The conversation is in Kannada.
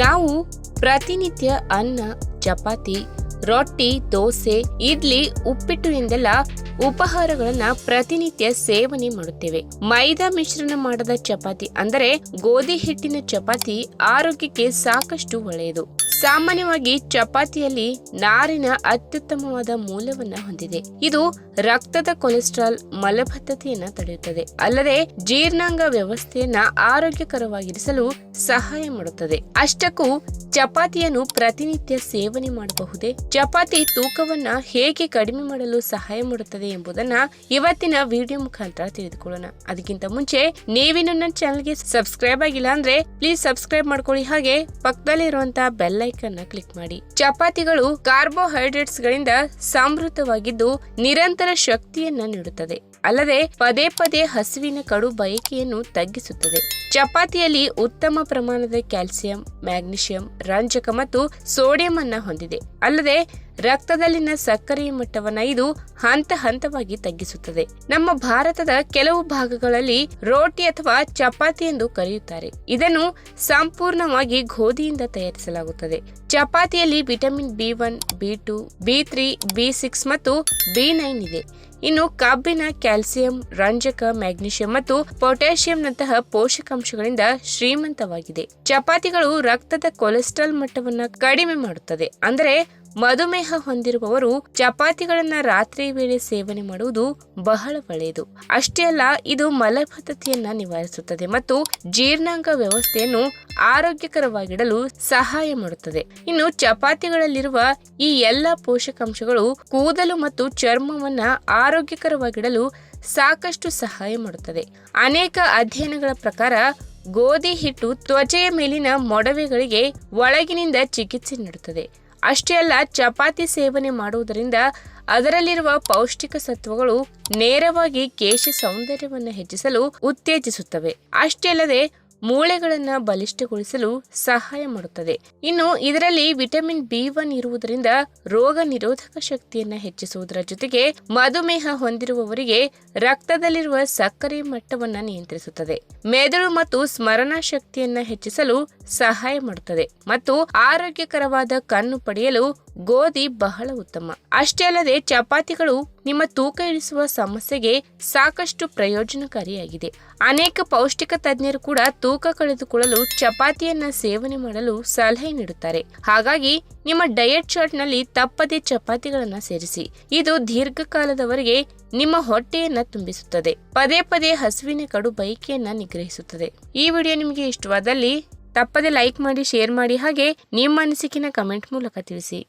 ನಾವು ಪ್ರತಿನಿತ್ಯ ಅನ್ನ ಚಪಾತಿ ರೊಟ್ಟಿ ದೋಸೆ ಇಡ್ಲಿ ಉಪ್ಪಿಟ್ಟು ಎಂದೆಲ್ಲ ಉಪಹಾರಗಳನ್ನ ಪ್ರತಿನಿತ್ಯ ಸೇವನೆ ಮಾಡುತ್ತೇವೆ. ಮೈದಾ ಮಿಶ್ರಣ ಮಾಡದ ಚಪಾತಿ ಅಂದರೆ ಗೋಧಿ ಹಿಟ್ಟಿನ ಚಪಾತಿ ಆರೋಗ್ಯಕ್ಕೆ ಸಾಕಷ್ಟು ಒಳ್ಳೆಯದು. ಸಾಮಾನ್ಯವಾಗಿ ಚಪಾತಿಯಲ್ಲಿ ನಾರಿನ ಅತ್ಯುತ್ತಮವಾದ ಮೂಲವನ್ನ ಹೊಂದಿದೆ. ಇದು ರಕ್ತದ ಕೊಲೆಸ್ಟ್ರಾಲ್ ಮಲಬದ್ಧತೆಯನ್ನ ತಡೆಯುತ್ತದೆ. ಅಲ್ಲದೆ ಜೀರ್ಣಾಂಗ ವ್ಯವಸ್ಥೆಯನ್ನ ಆರೋಗ್ಯಕರವಾಗಿರಿಸಲು ಸಹಾಯ ಮಾಡುತ್ತದೆ. ಅಷ್ಟಕ್ಕೂ ಚಪಾತಿಯನ್ನು ಪ್ರತಿನಿತ್ಯ ಸೇವನೆ ಮಾಡಬಹುದೇ? ಚಪಾತಿ ತೂಕವನ್ನ ಹೇಗೆ ಕಡಿಮೆ ಮಾಡಲು ಸಹಾಯ ಮಾಡುತ್ತದೆ? ಎಂಬುದನ್ನ ಇವತ್ತಿನ ವಿಡಿಯೋ ಮುಖಾಂತರ ತಿಳಿದುಕೊಳ್ಳೋಣ. ಅದಕ್ಕಿಂತ ಮುಂಚೆ ನೀವಿನ್ನು ನನ್ನ ಚಾನಲ್ಗೆ ಸಬ್ಸ್ಕ್ರೈಬ್ ಆಗಿಲ್ಲ ಅಂದ್ರೆ ಪ್ಲೀಸ್ ಸಬ್ಸ್ಕ್ರೈಬ್ ಮಾಡ್ಕೊಳ್ಳಿ. ಹಾಗೆ ಪಕ್ಕದಲ್ಲಿ ಇರುವಂತ ಬೆಲ್ ಐಕನ್ನ ಕ್ಲಿಕ್ ಮಾಡಿ. ಚಪಾತಿಗಳು ಕಾರ್ಬೋಹೈಡ್ರೇಟ್ಸ್ ಗಳಿಂದ ಸಮೃದ್ಧವಾಗಿದ್ದು ನಿರಂತರ ಶಕ್ತಿಯನ್ನ ನೀಡುತ್ತದೆ. ಅಲ್ಲದೆ ಪದೇ ಪದೇ ಹಸುವಿನ ಕಡು ಬಯಕೆಯನ್ನು ತಗ್ಗಿಸುತ್ತದೆ. ಚಪಾತಿಯಲ್ಲಿ ಉತ್ತಮ ಪ್ರಮಾಣದ ಕ್ಯಾಲ್ಸಿಯಂ, ಮ್ಯಾಗ್ನೀಷಿಯಂ, ರಂಜಕ ಮತ್ತು ಸೋಡಿಯಂ ಅನ್ನ ಹೊಂದಿದೆ. ಅಲ್ಲದೆ ರಕ್ತದಲ್ಲಿನ ಸಕ್ಕರೆಯ ಮಟ್ಟವನ್ನು ಇದು ಹಂತ ಹಂತವಾಗಿ ತಗ್ಗಿಸುತ್ತದೆ. ನಮ್ಮ ಭಾರತದ ಕೆಲವು ಭಾಗಗಳಲ್ಲಿ ರೋಟಿ ಅಥವಾ ಚಪಾತಿ ಎಂದು ಕರೆಯುತ್ತಾರೆ. ಇದನ್ನು ಸಂಪೂರ್ಣವಾಗಿ ಗೋಧಿಯಿಂದ ತಯಾರಿಸಲಾಗುತ್ತದೆ. ಚಪಾತಿಯಲ್ಲಿ vitamin B one, B two, B three B six ಮತ್ತು ಬಿ ನೈನ್ ಇದೆ. ಇನ್ನು ಕಬ್ಬಿನ, ಕ್ಯಾಲ್ಸಿಯಂ, ರಂಜಕ, ಮ್ಯಾಗ್ನೀಷಿಯಂ ಮತ್ತು ಪೊಟ್ಯಾಷಿಯಂನಂತಹ ಪೋಷಕಾಂಶಗಳಿಂದ ಶ್ರೀಮಂತವಾಗಿದೆ. ಚಪಾತಿಗಳು ರಕ್ತದ ಕೊಲೆಸ್ಟ್ರಾಲ್ ಮಟ್ಟವನ್ನು ಕಡಿಮೆ ಮಾಡುತ್ತದೆ. ಅಂದರೆ ಮಧುಮೇಹ ಹೊಂದಿರುವವರು ಚಪಾತಿಗಳನ್ನ ರಾತ್ರಿ ವೇಳೆ ಸೇವನೆ ಮಾಡುವುದು ಬಹಳ ಒಳ್ಳೆಯದು. ಅಷ್ಟೇ ಅಲ್ಲ, ಇದು ಮಲಬದ್ಧತೆಯನ್ನ ನಿವಾರಿಸುತ್ತದೆ ಮತ್ತು ಜೀರ್ಣಾಂಗ ವ್ಯವಸ್ಥೆಯನ್ನು ಆರೋಗ್ಯಕರವಾಗಿಡಲು ಸಹಾಯ ಮಾಡುತ್ತದೆ. ಇನ್ನು ಚಪಾತಿಗಳಲ್ಲಿರುವ ಈ ಎಲ್ಲ ಪೋಷಕಾಂಶಗಳು ಕೂದಲು ಮತ್ತು ಚರ್ಮವನ್ನ ಆರೋಗ್ಯಕರವಾಗಿಡಲು ಸಾಕಷ್ಟು ಸಹಾಯ ಮಾಡುತ್ತದೆ. ಅನೇಕ ಅಧ್ಯಯನಗಳ ಪ್ರಕಾರ, ಗೋಧಿ ಹಿಟ್ಟು ತ್ವಚೆಯ ಮೇಲಿನ ಮೊಡವೆಗಳಿಗೆ ಒಳಗಿನಿಂದ ಚಿಕಿತ್ಸೆ ನೀಡುತ್ತದೆ. ಅಷ್ಟೇ ಅಲ್ಲ, ಚಪಾತಿ ಸೇವನೆ ಮಾಡುವುದರಿಂದ ಅದರಲ್ಲಿರುವ ಪೌಷ್ಟಿಕ ಸತ್ವಗಳು ನೇರವಾಗಿ ಕೇಶ ಸೌಂದರ್ಯವನ್ನು ಹೆಚ್ಚಿಸಲು ಉತ್ತೇಜಿಸುತ್ತವೆ. ಅಷ್ಟೇ ಅಲ್ಲದೆ ಮೂಳೆಗಳನ್ನ ಬಲಿಷ್ಠಗೊಳಿಸಲು ಸಹಾಯ ಮಾಡುತ್ತದೆ. ಇನ್ನು ಇದರಲ್ಲಿ ವಿಟಮಿನ್ ಬಿ ಒನ್ ಇರುವುದರಿಂದ ರೋಗ ನಿರೋಧಕ ಶಕ್ತಿಯನ್ನು ಹೆಚ್ಚಿಸುವುದರ ಜೊತೆಗೆ ಮಧುಮೇಹ ಹೊಂದಿರುವವರಿಗೆ ರಕ್ತದಲ್ಲಿರುವ ಸಕ್ಕರೆ ಮಟ್ಟವನ್ನು ನಿಯಂತ್ರಿಸುತ್ತದೆ. ಮೆದುಳು ಮತ್ತು ಸ್ಮರಣಾ ಶಕ್ತಿಯನ್ನು ಹೆಚ್ಚಿಸಲು ಸಹಾಯ ಮಾಡುತ್ತದೆ. ಮತ್ತು ಆರೋಗ್ಯಕರವಾದ ಕಣ್ಣು ಪಡೆಯಲು ಗೋಧಿ ಬಹಳ ಉತ್ತಮ. ಅಷ್ಟೇ ಅಲ್ಲದೆ ಚಪಾತಿಗಳು ನಿಮ್ಮ ತೂಕ ಇಳಿಸುವ ಸಮಸ್ಯೆಗೆ ಸಾಕಷ್ಟು ಪ್ರಯೋಜನಕಾರಿಯಾಗಿದೆ. ಅನೇಕ ಪೌಷ್ಟಿಕ ತಜ್ಞರು ಕೂಡ ತೂಕ ಕಳೆದುಕೊಳ್ಳಲು ಚಪಾತಿಯನ್ನ ಸೇವನೆ ಮಾಡಲು ಸಲಹೆ ನೀಡುತ್ತಾರೆ. ಹಾಗಾಗಿ ನಿಮ್ಮ ಡಯಟ್ ಚಾರ್ಟ್ನಲ್ಲಿ ತಪ್ಪದೆ ಚಪಾತಿಗಳನ್ನ ಸೇರಿಸಿ. ಇದು ದೀರ್ಘಕಾಲದವರೆಗೆ ನಿಮ್ಮ ಹೊಟ್ಟೆಯನ್ನ ತುಂಬಿಸುತ್ತದೆ. ಪದೇ ಪದೇ ಹಸುವಿನ ಕಡು ಬೈಕೆಯನ್ನ ನಿಗ್ರಹಿಸುತ್ತದೆ. ಈ ವಿಡಿಯೋ ನಿಮಗೆ ಇಷ್ಟವಾದಲ್ಲಿ ತಪ್ಪದೆ ಲೈಕ್ ಮಾಡಿ, ಶೇರ್ ಮಾಡಿ ಹಾಗೆ ನಿಮ್ಮ ಅನಿಸಿಕೆನ ಕಮೆಂಟ್ ಮೂಲಕ ತಿಳಿಸಿ.